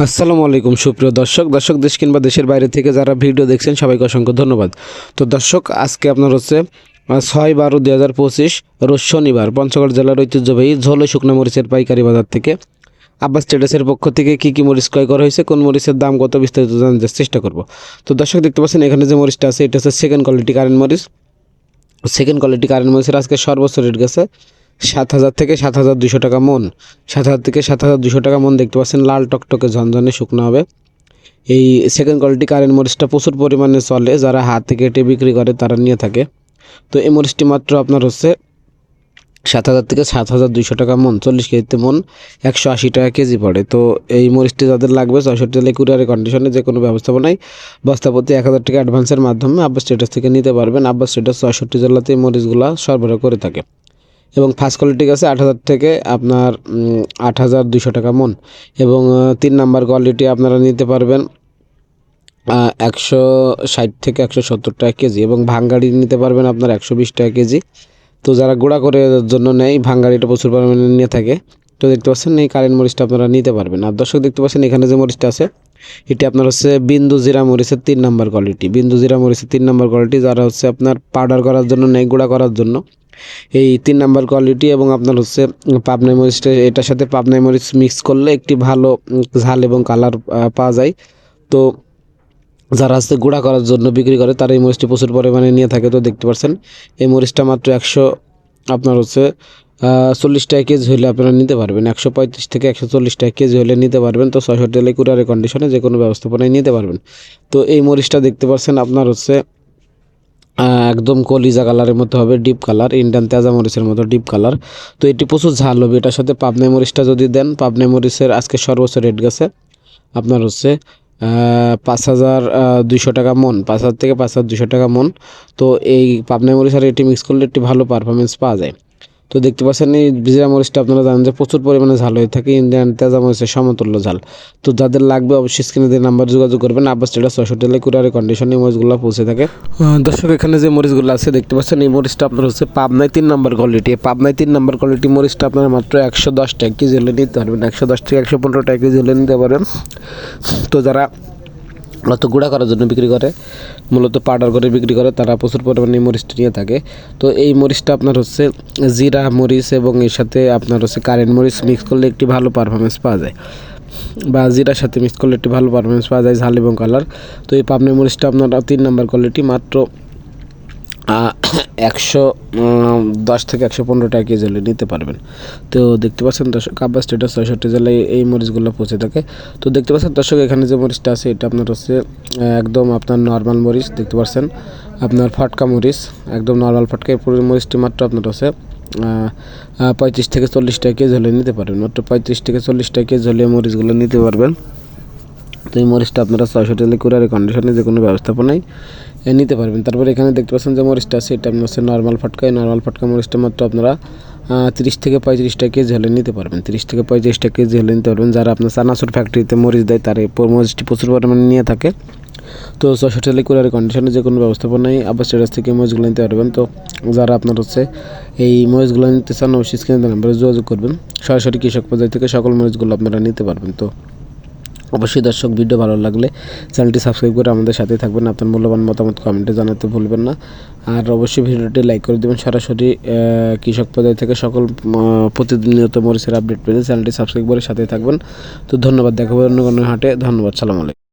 আসসালামু আলাইকুম, সুপ্রিয় দর্শক। দর্শক, দেশ কিংবা দেশের বাইরে থেকে যারা ভিডিও দেখছেন, সবাইকে অসংখ্য ধন্যবাদ। তো দর্শক, আজকে আপনার হচ্ছে ছয় বারো দুই হাজার পঁচিশ, রোজ শনিবার, পঞ্চগড় জেলার ঐতিহ্যবাহী ঝোলে শুকনো মরিচের পাইকারি বাজার থেকে আব্বাস স্টেটাসের পক্ষ থেকে কী কী মরিচ ক্রয় করা হয়েছে, কোন মরিচের দাম কত বিস্তারিত জানার চেষ্টা করব। তো দর্শক, দেখতে পাচ্ছেন, এখানে যে মরিচটা আছে, এটা হচ্ছে সেকেন্ড কোয়ালিটি কারেন্ট মরিচ। সেকেন্ড কোয়ালিটি কারেন্ট মরিচের আজকে সর্বোচ্চ রেট গেছে সাত হাজার থেকে সাত হাজার দুশো টাকা মন। সাত হাজার থেকে সাত হাজার দুশো টাকা মন দেখতে পাচ্ছেন, লাল টকটকে ঝনঝনে শুকনো হবে। এই সেকেন্ড কোয়ালিটি কারেন্ট মরিচটা প্রচুর পরিমাণে চলে, যারা হাত কেটে বিক্রি করে তারা নিয়ে থাকে। তো এই মরিচটি মাত্র আপনার হচ্ছে সাত হাজার থেকে সাত হাজার দুইশো টাকা মন, চল্লিশ কেজিতে মন, একশো আশি টাকা কেজি পড়ে। তো এই মরিচটি যাদের লাগবে ছয়ষট্টি জেলায় কুরিয়ারের কন্ডিশনে যে কোনো ব্যবস্থাপনায় বস্তাপতি এক হাজার টাকা অ্যাডভান্সের মাধ্যমে আব্বাস স্টেটাস থেকে নিতে পারবেন। আব্বাস স্টেটাস ছয়ষট্টি জেলাতে এই মরিচগুলো সরবরাহ করে থাকে। এবং ফার্স্ট কোয়ালিটি আছে আট হাজার থেকে আপনার আট হাজার দুশো টাকা মন। এবং তিন নাম্বার কোয়ালিটি আপনারা নিতে পারবেন একশো ষাট থেকে একশো সত্তর টাকা কেজি এবং ভাঙ্গাড়ি নিতে পারবেন আপনার একশো বিশ টাকা কেজি। তো যারা গুঁড়া করে জন্য নেয় ভাঙ্গাড়িটা প্রচুর পরিমাণে নিয়ে থাকে। তো দেখতে পাচ্ছেন এই কারেন্ট মরিচটা আপনারা নিতে পারবেন। আর দর্শক দেখতে পাচ্ছেন এখানে যে মরিচটা আছে, এটি আপনার হচ্ছে বিন্দু জিরা মরিচের তিন নাম্বার কোয়ালিটি বিন্দু জিরা মরিচের তিন নাম্বার কোয়ালিটি যারা হচ্ছে আপনার পাউডার করার জন্য নেয়, গুঁড়া করার জন্য। এই তিন নাম্বার কোয়ালিটি এবং আপনার হচ্ছে পাবনাই মরিচটা এটার সাথে পাবনাই মরিচ মিক্স করলে একটি ভালো ঝাল এবং কালার পাওয়া যায়। তো যারা হচ্ছে গুঁড়া করার জন্য বিক্রি করে, তারা এই মরিচটি প্রচুর পরিমাণে নিয়ে থাকে, তো দেখতে পাচ্ছেন। এই মরিচটা মাত্র একশো, আপনার হচ্ছে চল্লিশ টাকা কেজি হলে আপনারা নিতে পারবেন। একশো পঁয়ত্রিশ থেকে একশো চল্লিশ টাকা কেজি হলে নিতে পারবেন। তো ছয়শো টেলে কুরিয়ারের কন্ডিশনে যে কোনো ব্যবস্থাপনায় নিতে পারবেন। তো এই মরিচটা দেখতে পাচ্ছেন, আপনার হচ্ছে একদম কলিজা কালারের মতো হবে ডিপ কালার ইন্ডিয়ান তেজা মরিচের মতো ডিপ কালার। তো এটি প্রচুর ঝাল হবে, এটার সাথে পাবনাই মরিচটা যদি দেন পাবনাই মরিচের আজকে সর্বোচ্চ রেট গেছে। আপনার হচ্ছে পাঁচ হাজার দুইশো টাকা মন, পাঁচ হাজার থেকে পাঁচ হাজার দুশো টাকা মন। তো এই পাবনাই মরিচ আর এটি মিক্স করলে একটি ভালো পারফরমেন্স পাওয়া যায়। তো দেখতে পাচ্ছেন এই জিরা মরিচটা আপনারা জানেন যে প্রচুর পরিমাণে ঝাল হয়ে থাকে, ইন্ডিয়ান তেজা মরিচের সমতুল্য ঝাল। তো যাদের লাগবে অবশ্যই স্ক্রিনে দিয়ে নাম্বার যোগাযোগ করবেন, আব্বাস স্টেটাস ছয়শো টেলে কুরিয়ারের কন্ডিশনে মরিচগুলো পৌঁছে থাকে। দর্শক, এখানে যে মরিচগুলো আছে, দেখতে পাচ্ছেন এই মরিচটা আপনার হচ্ছে পাবনায় তিন নাম্বার কোয়ালিটি পাবনায় তিন নাম্বার কোয়ালিটি মরিচটা আপনার মাত্র একশো দশ টাকা কেজি হলে নিতে পারবেন, একশো দশ থেকে একশো পনেরো টাকা কেজি হলে নিতে পারবেন তো যারা মূলত গুঁড়া করার জন্য বিক্রি করে, মূলত পাউডার করে বিক্রি করে, তারা প্রচুর পরিমাণে মরিচটা নিয়ে থাকে। তো এই মরিচটা আপনার হচ্ছে জিরা মরিচ এবং এর সাথে আপনার হচ্ছে কারেন্ট মরিচ মিক্স করলে একটি ভালো পারফরমেন্স পাওয়া যায়। বা জিরার সাথে মিক্স করলে একটি ভালো পারফরমেন্স পাওয়া যায় ঝাল এবং কালার। তো এই পাবনি মরিচটা আপনার তিন নম্বর কোয়ালিটি মাত্র একশো দশ থেকে একশো পনেরো টাকা কেজি হলে নিতে পারবেন। তো দেখতে পাচ্ছেন দর্শক কাব্বা স্টেটাস ছয়ষট্টি জেলায় এই মরিচগুলো পৌঁছে থাকে। তো দেখতে পাচ্ছেন দর্শক, এখানে যে মরিচটা আছে, এটা আপনার হচ্ছে, একদম আপনার নর্মাল মরিচ, দেখতে পাচ্ছেন। আপনার ফটকা মরিচ, একদম নর্মাল ফটকা পুরো মরিচটি মাত্র আপনার হচ্ছে পঁয়ত্রিশ থেকে চল্লিশ টাকা কেজি হলে নিতে পারবেন। মাত্র পঁয়ত্রিশ থেকে চল্লিশ টাকা কেজি হলে মরিচগুলো নিতে পারবেন। তো এই মরিচটা আপনারা ছয়শো টেলে কুরিয়ারের কন্ডিশনে যে কোনো ব্যবস্থাপনায় নিতে পারবেন। তারপরে এখানে দেখতে পাচ্ছেন যে মরিচটা আছে, এটা আপনার হচ্ছে নর্মাল ফটকা। এই নর্মাল ফটকা মরিচটা মাত্র আপনারা তিরিশ থেকে পঁয়ত্রিশ টাকা কেজি হলে নিতে পারবেন। তিরিশ থেকে পঁয়ত্রিশ টাকা কেজি হলে নিতে পারবেন। যারা আপনার চানাচুর ফ্যাক্টরিতে মরিচ দেয়, তার মরিচটি প্রচুর পরিমাণে নিয়ে থাকে। তো ছয়শো টেলে কুরিয়ারের কন্ডিশনে যে কোনো ব্যবস্থাপনায় আবার স্টেটাস থেকে মরিচগুলো নিতে পারবেন। তো যারা আপনার হচ্ছে এই মরিচগুলো নিতে চান, অবশ্যই স্ক্রিনে নাম্বারে যোগাযোগ করবেন। সরাসরি কৃষক পর্যায় থেকে সকল মরিচগুলো আপনারা নিতে পারবেন। তো অবশ্যই দর্শক ভিডিও ভালো লাগলে চ্যানেলটি সাবস্ক্রাইব করে আমাদের সাথে থাকবেন। আপনার মূল্যবান মতামত কমেন্টে জানাতে ভুলবেন না। আর অবশ্যই ভিডিওটি লাইক করে দেবেন। সরাসরি কৃষক পর্যায় থেকে সকল প্রতিদিনত মরিচের আপডেট পেতে চ্যানেলটি সাবস্ক্রাইব করে সাথে থাকবেন। তো ধন্যবাদ। দেখাবো অন্য কোনো হাটে। ধন্যবাদ। সালাম আলাইকুম